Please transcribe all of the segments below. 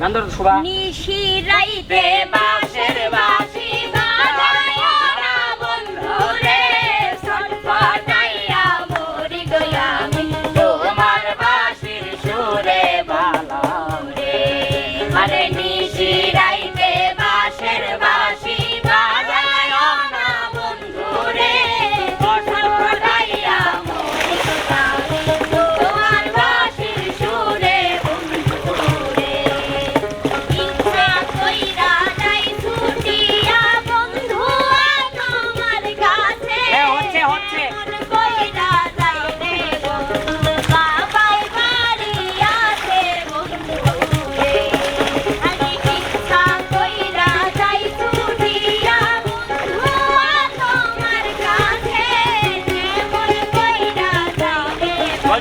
গান ধরো শোভা। নিশি রাইতে বাসের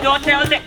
ดนเทลเสร็จ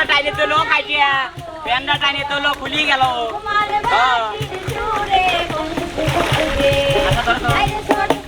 প্যান্ডা টাইনে তোলো কাটিয়া প্যান্ডা টাইনে তোলো খুলি গেল। হ্যাঁ। আচ্ছা ধরো।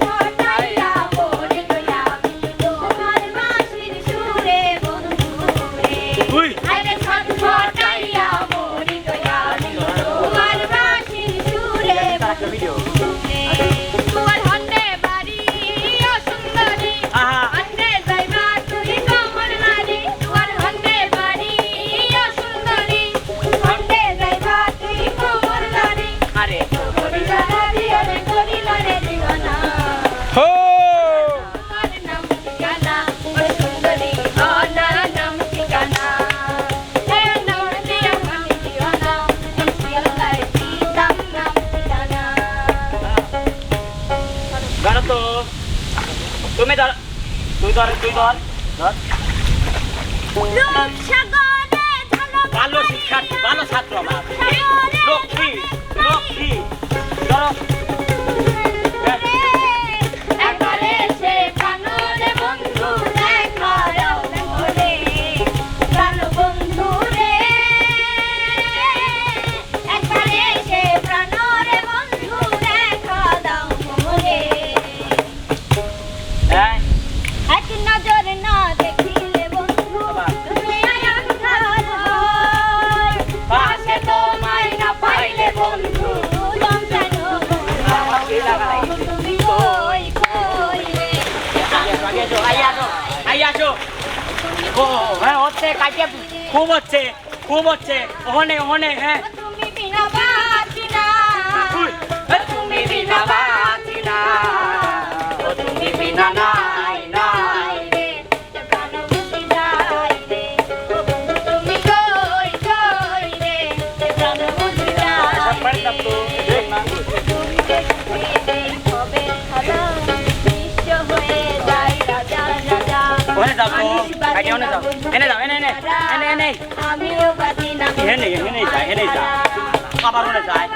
তুমি ধর তুই ধর তুই ধর ধর। ভালো শিক্ষার্থী ভালো ছাত্র আমার। ও হ্যাঁ হচ্ছে কাটিয়ে খুব হচ্ছে খুব হচ্ছে। ওখানে ওখানে হ্যাঁ। তুমি বিনা বাতি না তুমি বিনা বাতি না ওখানে যাও তো। ওখানে যাও। এনে যাও এনে এনে এনে এনে। এনে এনে যা এনে যা আবার ওখানে যায়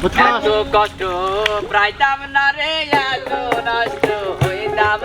এত কষ্ট প্রাইতাম না রে এত নষ্ট হইতাম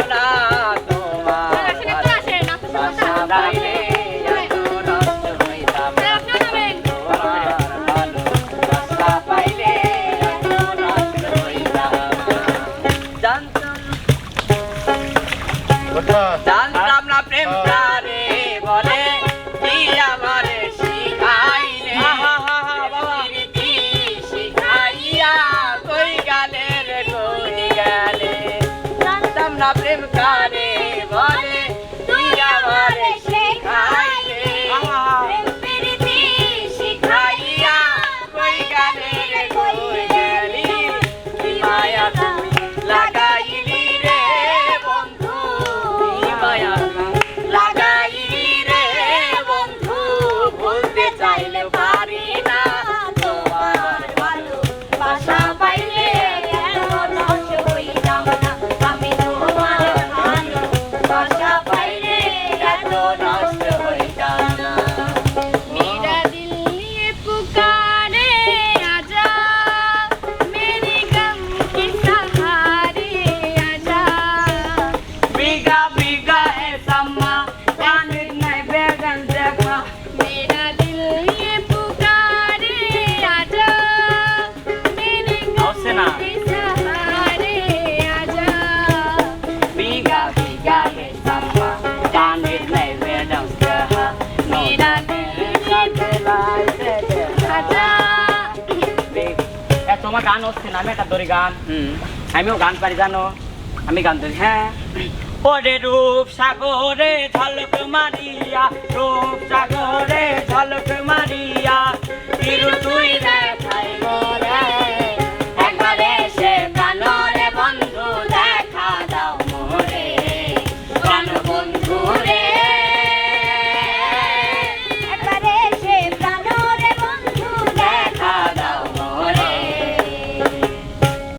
তোমার গান হচ্ছে না আমি একটা ধরি গান। আমিও গান পারি জানো? আমি গান ধরি হ্যাঁ? ওরে রূপ সাগরে ঝলক মারিয়া রূপ সাগরে ঝলক মারিয়া তিরু তুই রে